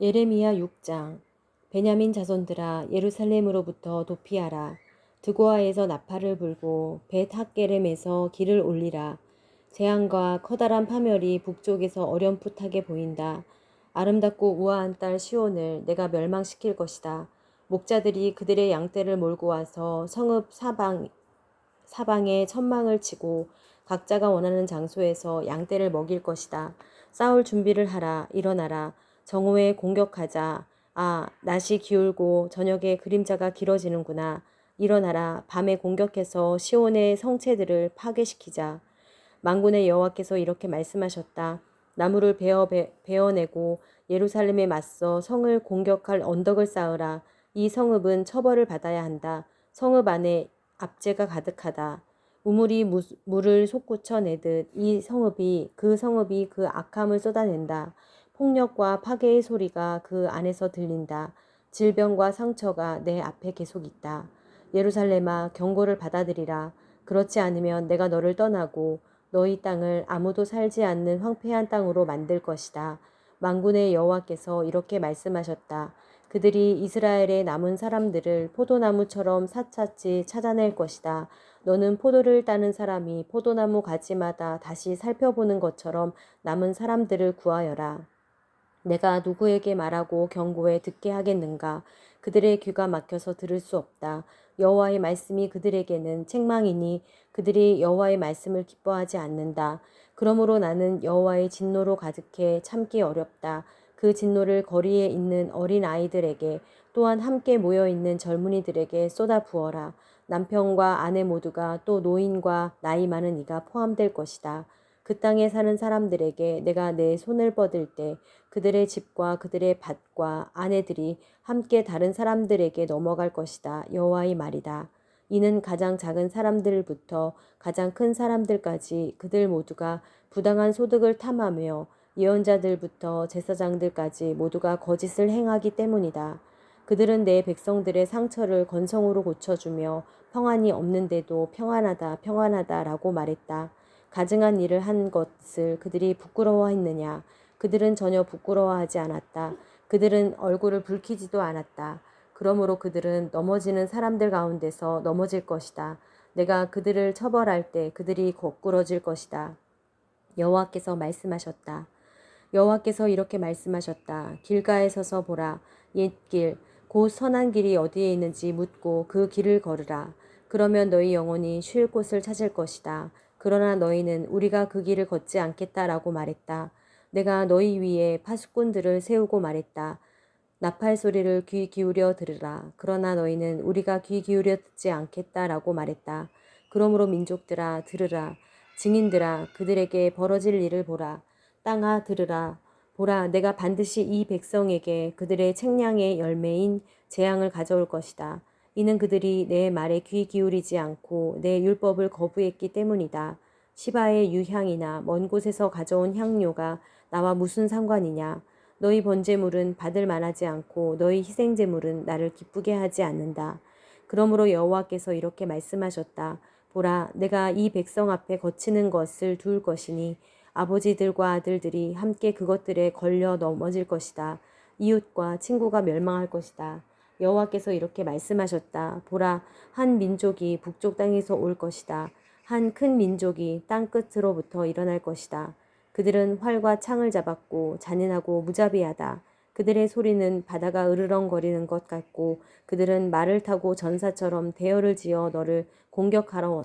예레미야 6장 베냐민 자손들아 예루살렘으로부터 도피하라 드고아에서 나팔을 불고 벳 학게렘에서 길을 올리라 재앙과 커다란 파멸이 북쪽에서 어렴풋하게 보인다 아름답고 우아한 딸 시온을 내가 멸망시킬 것이다 목자들이 그들의 양떼를 몰고 와서 성읍 사방 사방에 천망을 치고 각자가 원하는 장소에서 양떼를 먹일 것이다. 싸울 준비를 하라. 일어나라. 정오에 공격하자. 아, 낮이 기울고 저녁에 그림자가 길어지는구나. 일어나라. 밤에 공격해서 시온의 성체들을 파괴시키자. 망군의 여호와께서 이렇게 말씀하셨다. 나무를 베어 베, 베어내고 예루살렘에 맞서 성을 공격할 언덕을 쌓으라. 이 성읍은 처벌을 받아야 한다. 성읍 안에 압제가 가득하다. 우물이 무, 물을 솟구쳐 내듯 이 성읍이 그 성읍이 그 악함을 쏟아낸다. 폭력과 파괴의 소리가 그 안에서 들린다. 질병과 상처가 내 앞에 계속 있다. 예루살렘아 경고를 받아들이라. 그렇지 않으면 내가 너를 떠나고 너희 땅을 아무도 살지 않는 황폐한 땅으로 만들 것이다. 만군의 여호와께서 이렇게 말씀하셨다. 그들이 이스라엘의 남은 사람들을 포도나무처럼 사차치 찾아낼 것이다. 너는 포도를 따는 사람이 포도나무 가지마다 다시 살펴보는 것처럼 남은 사람들을 구하여라. 내가 누구에게 말하고 경고해 듣게 하겠는가? 그들의 귀가 막혀서 들을 수 없다. 여호와의 말씀이 그들에게는 책망이니 그들이 여호와의 말씀을 기뻐하지 않는다. 그러므로 나는 여호와의 진노로 가득해 참기 어렵다. 그 진노를 거리에 있는 어린 아이들에게 또한 함께 모여 있는 젊은이들에게 쏟아 부어라. 남편과 아내 모두가 또 노인과 나이 많은 이가 포함될 것이다. 그 땅에 사는 사람들에게 내가 내 손을 뻗을 때 그들의 집과 그들의 밭과 아내들이 함께 다른 사람들에게 넘어갈 것이다. 여호와의 말이다. 이는 가장 작은 사람들부터 가장 큰 사람들까지 그들 모두가 부당한 소득을 탐하며 예언자들부터 제사장들까지 모두가 거짓을 행하기 때문이다. 그들은 내 백성들의 상처를 건성으로 고쳐주며 평안이 없는데도 평안하다, 평안하다 라고 말했다. 가증한 일을 한 것을 그들이 부끄러워했느냐? 그들은 전혀 부끄러워하지 않았다. 그들은 얼굴을 붉히지도 않았다. 그러므로 그들은 넘어지는 사람들 가운데서 넘어질 것이다. 내가 그들을 처벌할 때 그들이 거꾸러질 것이다. 여호와께서 말씀하셨다. 여호와께서 이렇게 말씀하셨다. 길가에 서서 보라. 옛길 곧 선한 길이 어디에 있는지 묻고 그 길을 걸으라. 그러면 너희 영혼이 쉴 곳을 찾을 것이다. 그러나 너희는 우리가 그 길을 걷지 않겠다라고 말했다. 내가 너희 위에 파수꾼들을 세우고 말했다. 나팔 소리를 귀 기울여 들으라. 그러나 너희는 우리가 귀 기울여 듣지 않겠다라고 말했다. 그러므로 민족들아 들으라. 증인들아 그들에게 벌어질 일을 보라. 땅아 들으라. 보라 내가 반드시 이 백성에게 그들의 책량의 열매인 재앙을 가져올 것이다. 이는 그들이 내 말에 귀 기울이지 않고 내 율법을 거부했기 때문이다. 시바의 유향이나 먼 곳에서 가져온 향료가 나와 무슨 상관이냐? 너희 번제물은 받을 만하지 않고 너희 희생제물은 나를 기쁘게 하지 않는다. 그러므로 여호와께서 이렇게 말씀하셨다. 보라, 내가 이 백성 앞에 거치는 것을 둘 것이니 아버지들과 아들들이 함께 그것들에 걸려 넘어질 것이다. 이웃과 친구가 멸망할 것이다. 여호와께서 이렇게 말씀하셨다. 보라, 한 민족이 북쪽 땅에서 올 것이다. 한 큰 민족이 땅 끝으로부터 일어날 것이다. 그들은 활과 창을 잡았고 잔인하고 무자비하다. 그들의 소리는 바다가 으르렁거리는 것 같고 그들은 말을 타고 전사처럼 대열을 지어 너를 공격하러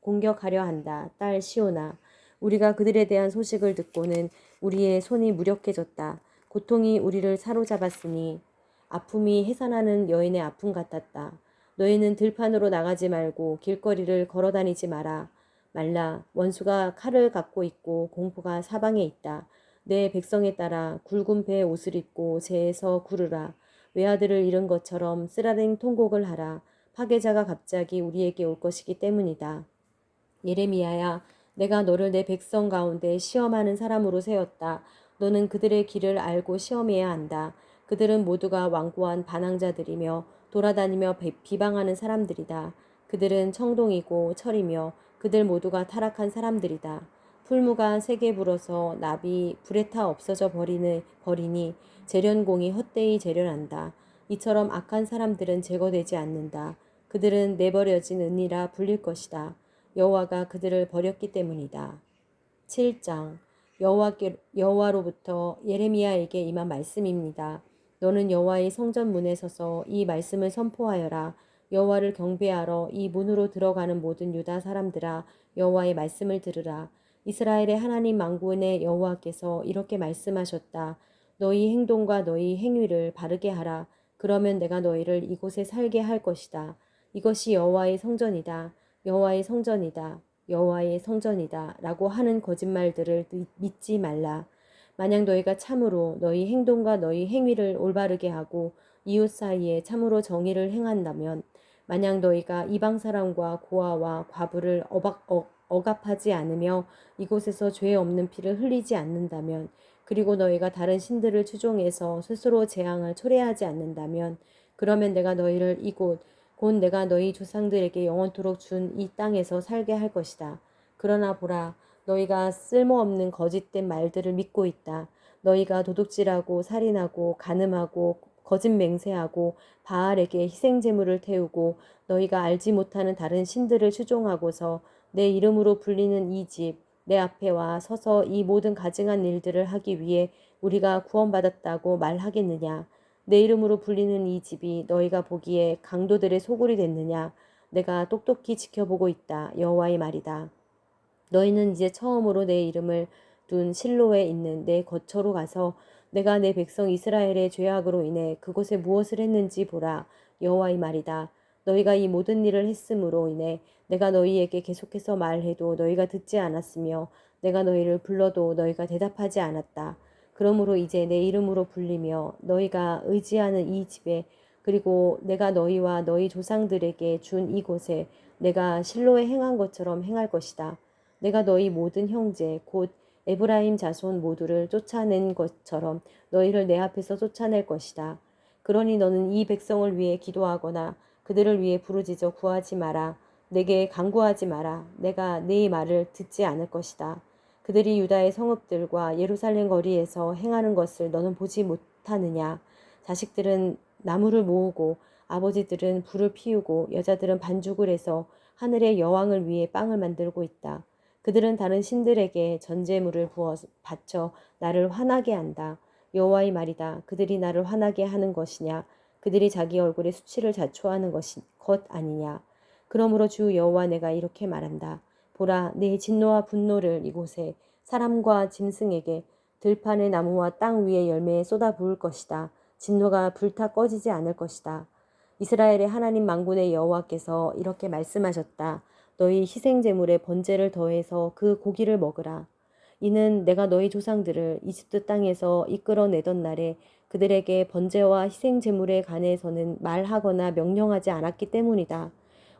공격하려 한다. 딸 시오나 우리가 그들에 대한 소식을 듣고는 우리의 손이 무력해졌다. 고통이 우리를 사로잡았으니 아픔이 해산하는 여인의 아픔 같았다. 너희는 들판으로 나가지 말고 길거리를 걸어 다니지 마라. 말라. 원수가 칼을 갖고 있고 공포가 사방에 있다. 내 백성에 따라 굵은 배의 옷을 입고 재에서 구르라. 외아들을 잃은 것처럼 쓰라린 통곡을 하라. 파괴자가 갑자기 우리에게 올 것이기 때문이다. 예레미야야, 내가 너를 내 백성 가운데 시험하는 사람으로 세웠다. 너는 그들의 길을 알고 시험해야 한다. 그들은 모두가 완고한 반항자들이며 돌아다니며 비방하는 사람들이다. 그들은 청동이고 철이며 그들 모두가 타락한 사람들이다. 풀무가 세게 불어서 납이 불에 타 없어져 버리는 버리니 재련공이 헛되이 재련한다. 이처럼 악한 사람들은 제거되지 않는다. 그들은 내버려진 은이라 불릴 것이다. 여호와가 그들을 버렸기 때문이다. 7장 여호와께 여호와로부터 예레미야에게 임한 말씀입니다. 너는 여호와의 성전 문에 서서 이 말씀을 선포하여라. 여호와를 경배하러 이 문으로 들어가는 모든 유다 사람들아 여호와의 말씀을 들으라. 이스라엘의 하나님 만군의 여호와께서 이렇게 말씀하셨다. 너희 행동과 너희 행위를 바르게 하라. 그러면 내가 너희를 이곳에 살게 할 것이다. 이것이 여호와의 성전이다. 여호와의 성전이다. 여호와의 성전이다. 라고 하는 거짓말들을 믿지 말라. 만약 너희가 참으로 너희 행동과 너희 행위를 올바르게 하고 이웃 사이에 참으로 정의를 행한다면 만약 너희가 이방 사람과 고아와 과부를 어박, 어, 억압하지 않으며 이곳에서 죄 없는 피를 흘리지 않는다면 그리고 너희가 다른 신들을 추종해서 스스로 재앙을 초래하지 않는다면 그러면 내가 너희를 이곳 곧 내가 너희 조상들에게 영원토록 준 이 땅에서 살게 할 것이다. 그러나 보라 너희가 쓸모없는 거짓된 말들을 믿고 있다. 너희가 도둑질하고 살인하고 간음하고 거짓 맹세하고 바알에게 희생 제물을 태우고 너희가 알지 못하는 다른 신들을 추종하고서 내 이름으로 불리는 이 집 내 앞에 와 서서 이 모든 가증한 일들을 하기 위해 우리가 구원받았다고 말하겠느냐? 내 이름으로 불리는 이 집이 너희가 보기에 강도들의 소굴이 됐느냐? 내가 똑똑히 지켜보고 있다. 여호와의 말이다 너희는 이제 처음으로 내 이름을 둔 실로에 있는 내 거처로 가서 내가 내 백성 이스라엘의 죄악으로 인해 그곳에 무엇을 했는지 보라 여호와의 말이다. 너희가 이 모든 일을 했으므로 인해 내가 너희에게 계속해서 말해도 너희가 듣지 않았으며 내가 너희를 불러도 너희가 대답하지 않았다. 그러므로 이제 내 이름으로 불리며 너희가 의지하는 이 집에 그리고 내가 너희와 너희 조상들에게 준 이곳에 내가 실로에 행한 것처럼 행할 것이다. 내가 너희 모든 형제 곧 에브라임 자손 모두를 쫓아낸 것처럼 너희를 내 앞에서 쫓아낼 것이다. 그러니 너는 이 백성을 위해 기도하거나 그들을 위해 부르짖어 구하지 마라. 내게 강구하지 마라. 내가 네 말을 듣지 않을 것이다. 그들이 유다의 성읍들과 예루살렘 거리에서 행하는 것을 너는 보지 못하느냐? 자식들은 나무를 모으고 아버지들은 불을 피우고 여자들은 반죽을 해서 하늘의 여왕을 위해 빵을 만들고 있다. 그들은 다른 신들에게 전제물을 부어 바쳐 나를 화나게 한다. 여호와의 말이다. 그들이 나를 화나게 하는 것이냐? 그들이 자기 얼굴에 수치를 자초하는 것이 것 아니냐? 그러므로 주 여호와 내가 이렇게 말한다. 보라, 내 진노와 분노를 이곳에 사람과 짐승에게 들판의 나무와 땅 위의 열매에 쏟아 부을 것이다. 진노가 불타 꺼지지 않을 것이다. 이스라엘의 하나님 망군의 여호와께서 이렇게 말씀하셨다. 너희 희생 제물에 번제를 더해서 그 고기를 먹으라. 이는 내가 너희 조상들을 이집트 땅에서 이끌어내던 날에 그들에게 번제와 희생 제물에 관해서는 말하거나 명령하지 않았기 때문이다.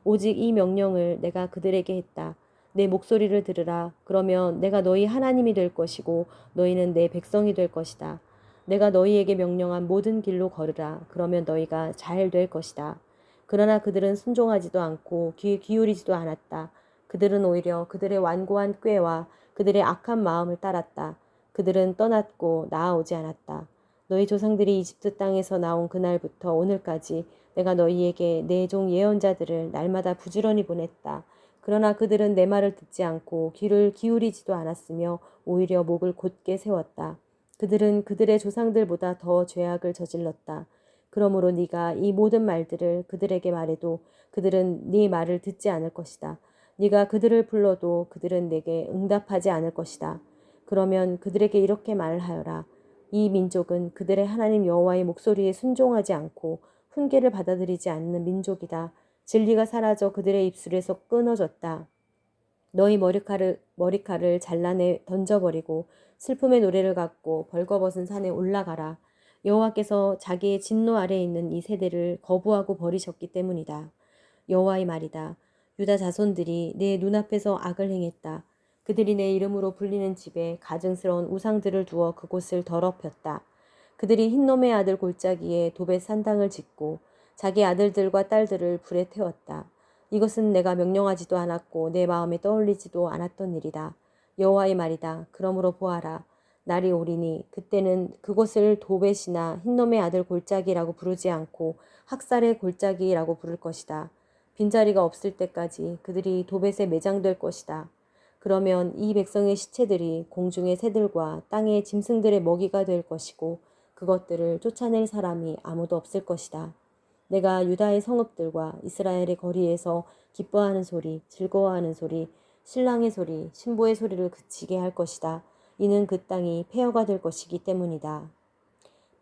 오직 이 명령을 내가 그들에게 했다. 내 목소리를 들으라. 그러면 내가 너희 하나님이 될 것이고 너희는 내 백성이 될 것이다. 내가 너희에게 명령한 모든 길로 걸으라. 그러면 너희가 잘 될 것이다. 그러나 그들은 순종하지도 않고 귀 기울이지도 않았다. 그들은 오히려 그들의 완고한 꾀와 그들의 악한 마음을 따랐다. 그들은 떠났고 나아오지 않았다. 너희 조상들이 이집트 땅에서 나온 그날부터 오늘까지 내가 너희에게 내 종 예언자들을 날마다 부지런히 보냈다. 그러나 그들은 내 말을 듣지 않고 귀를 기울이지도 않았으며 오히려 목을 곧게 세웠다. 그들은 그들의 조상들보다 더 죄악을 저질렀다. 그러므로 네가 이 모든 말들을 그들에게 말해도 그들은 네 말을 듣지 않을 것이다. 네가 그들을 불러도 그들은 내게 응답하지 않을 것이다. 그러면 그들에게 이렇게 말하여라. 이 민족은 그들의 하나님 여호와의 목소리에 순종하지 않고 훈계를 받아들이지 않는 민족이다. 진리가 사라져 그들의 입술에서 끊어졌다. 너희 머리카락을, 머리카락을 잘라내 던져버리고 슬픔의 노래를 갖고 벌거벗은 산에 올라가라. 여호와께서 자기의 진노 아래에 있는 이 세대를 거부하고 버리셨기 때문이다. 여호와의 말이다. 유다 자손들이 내 눈앞에서 악을 행했다. 그들이 내 이름으로 불리는 집에 가증스러운 우상들을 두어 그곳을 더럽혔다. 그들이 흰놈의 아들 골짜기에 도배 산당을 짓고 자기 아들들과 딸들을 불에 태웠다. 이것은 내가 명령하지도 않았고 내 마음에 떠올리지도 않았던 일이다. 여호와의 말이다. 그러므로 보아라. 날이 오리니 그때는 그곳을 도벳이나 흰놈의 아들 골짜기라고 부르지 않고 학살의 골짜기라고 부를 것이다. 빈자리가 없을 때까지 그들이 도벳에 매장될 것이다. 그러면 이 백성의 시체들이 공중의 새들과 땅의 짐승들의 먹이가 될 것이고 그것들을 쫓아낼 사람이 아무도 없을 것이다. 내가 유다의 성읍들과 이스라엘의 거리에서 기뻐하는 소리, 즐거워하는 소리, 신랑의 소리, 신부의 소리를 그치게 할 것이다. 이는 그 땅이 폐허가 될 것이기 때문이다.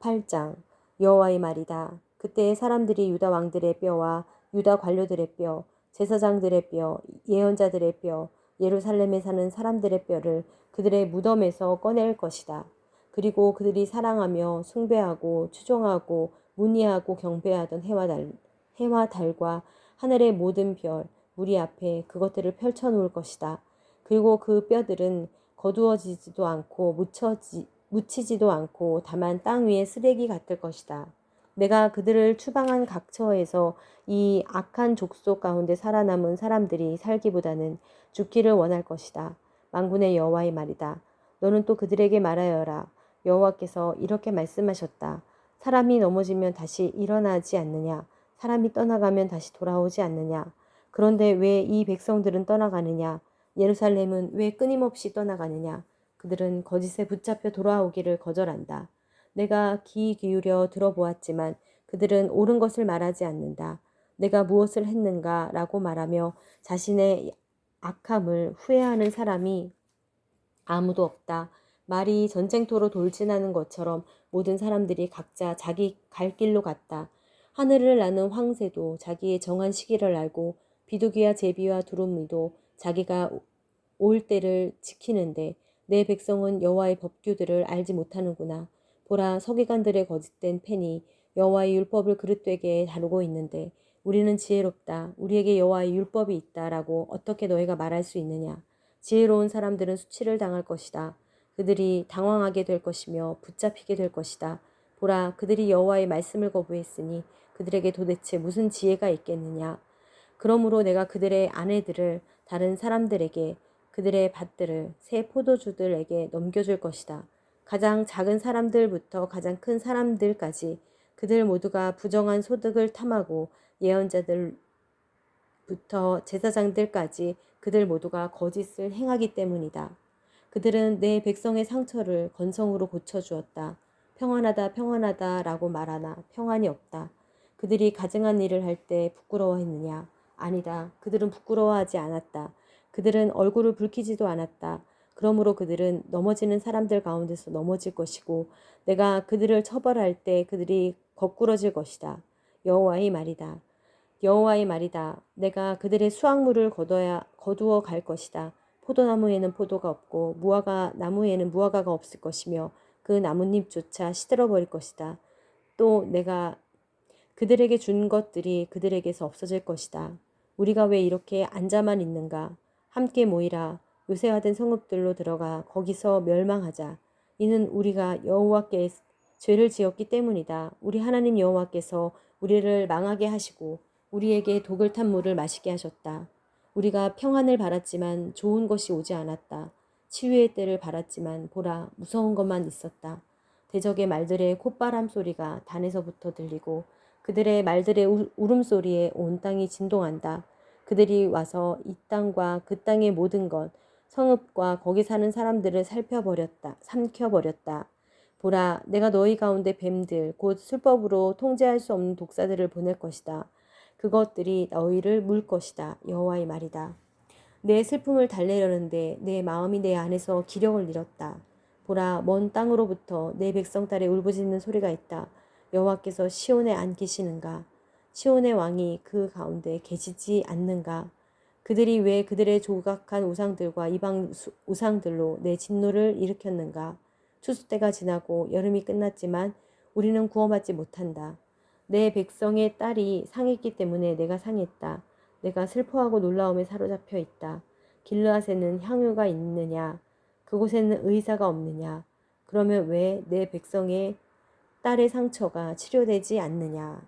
8장 여호와의 말이다. 그때 사람들이 유다 왕들의 뼈와 유다 관료들의 뼈, 제사장들의 뼈, 예언자들의 뼈, 예루살렘에 사는 사람들의 뼈를 그들의 무덤에서 꺼낼 것이다. 그리고 그들이 사랑하며 숭배하고 추종하고 문의하고 경배하던 해와 달, 해와 달과 하늘의 모든 별, 우리 앞에 그것들을 펼쳐 놓을 것이다. 그리고 그 뼈들은 거두어지지도 않고 묻혀지, 묻히지도 않고 다만 땅 위에 쓰레기 같을 것이다. 내가 그들을 추방한 각처에서 이 악한 족속 가운데 살아남은 사람들이 살기보다는 죽기를 원할 것이다. 망군의 여호와의 말이다. 너는 또 그들에게 말하여라. 여호와께서 이렇게 말씀하셨다. 사람이 넘어지면 다시 일어나지 않느냐? 사람이 떠나가면 다시 돌아오지 않느냐? 그런데 왜 이 백성들은 떠나가느냐? 예루살렘은 왜 끊임없이 떠나가느냐? 그들은 거짓에 붙잡혀 돌아오기를 거절한다. 내가 귀 기울여 들어보았지만 그들은 옳은 것을 말하지 않는다. 내가 무엇을 했는가? 라고 말하며 자신의 악함을 후회하는 사람이 아무도 없다. 말이 전쟁터로 돌진하는 것처럼 모든 사람들이 각자 자기 갈 길로 갔다. 하늘을 나는 황새도 자기의 정한 시기를 알고 비둘기와 제비와 두루미도 자기가 올 때를 지키는데 내 백성은 여호와의 법규들을 알지 못하는구나. 보라 서기관들의 거짓된 펜이 여호와의 율법을 그릇되게 다루고 있는데 우리는 지혜롭다. 우리에게 여호와의 율법이 있다라고 어떻게 너희가 말할 수 있느냐? 지혜로운 사람들은 수치를 당할 것이다. 그들이 당황하게 될 것이며 붙잡히게 될 것이다. 보라, 그들이 여호와의 말씀을 거부했으니 그들에게 도대체 무슨 지혜가 있겠느냐? 그러므로 내가 그들의 아내들을 다른 사람들에게 그들의 밭들을 새 포도주들에게 넘겨줄 것이다. 가장 작은 사람들부터 가장 큰 사람들까지 그들 모두가 부정한 소득을 탐하고 예언자들부터 제사장들까지 그들 모두가 거짓을 행하기 때문이다. 그들은 내 백성의 상처를 건성으로 고쳐주었다. 평안하다, 평안하다 라고 말하나 평안이 없다. 그들이 가증한 일을 할 때 부끄러워했느냐? 아니다. 그들은 부끄러워하지 않았다. 그들은 얼굴을 붉히지도 않았다. 그러므로 그들은 넘어지는 사람들 가운데서 넘어질 것이고 내가 그들을 처벌할 때 그들이 거꾸러질 것이다. 여호와의 말이다. 여호와의 말이다. 내가 그들의 수확물을 거둬야 거두어 갈 것이다. 포도나무에는 포도가 없고 무화과 나무에는 무화과가 없을 것이며 그 나뭇잎조차 시들어 버릴 것이다. 또 내가 그들에게 준 것들이 그들에게서 없어질 것이다. 우리가 왜 이렇게 앉아만 있는가? 함께 모이라. 요새화된 성읍들로 들어가 거기서 멸망하자. 이는 우리가 여호와께 죄를 지었기 때문이다. 우리 하나님 여호와께서 우리를 망하게 하시고 우리에게 독을 탄 물을 마시게 하셨다. 우리가 평안을 바랐지만 좋은 것이 오지 않았다. 치유의 때를 바랐지만 보라 무서운 것만 있었다. 대적의 말들의 콧바람 소리가 단에서부터 들리고 그들의 말들의 울음소리에 온 땅이 진동한다. 그들이 와서 이 땅과 그 땅의 모든 것, 성읍과 거기 사는 사람들을 살펴버렸다. 삼켜버렸다. 보라, 내가 너희 가운데 뱀들, 곧 술법으로 통제할 수 없는 독사들을 보낼 것이다. 그것들이 너희를 물 것이다. 여호와의 말이다. 내 슬픔을 달래려는데 내 마음이 내 안에서 기력을 잃었다. 보라 먼 땅으로부터 내 백성 딸의 울부짖는 소리가 있다. 여호와께서 시온에 안 계시는가? 시온의 왕이 그 가운데 계시지 않는가? 그들이 왜 그들의 조각한 우상들과 이방 우상들로 내 진노를 일으켰는가? 추수 때가 지나고 여름이 끝났지만 우리는 구원받지 못한다. 내 백성의 딸이 상했기 때문에 내가 상했다. 내가 슬퍼하고 놀라움에 사로잡혀 있다. 길르앗에는 향유가 있느냐? 그곳에는 의사가 없느냐? 그러면 왜 내 백성의 딸의 상처가 치료되지 않느냐?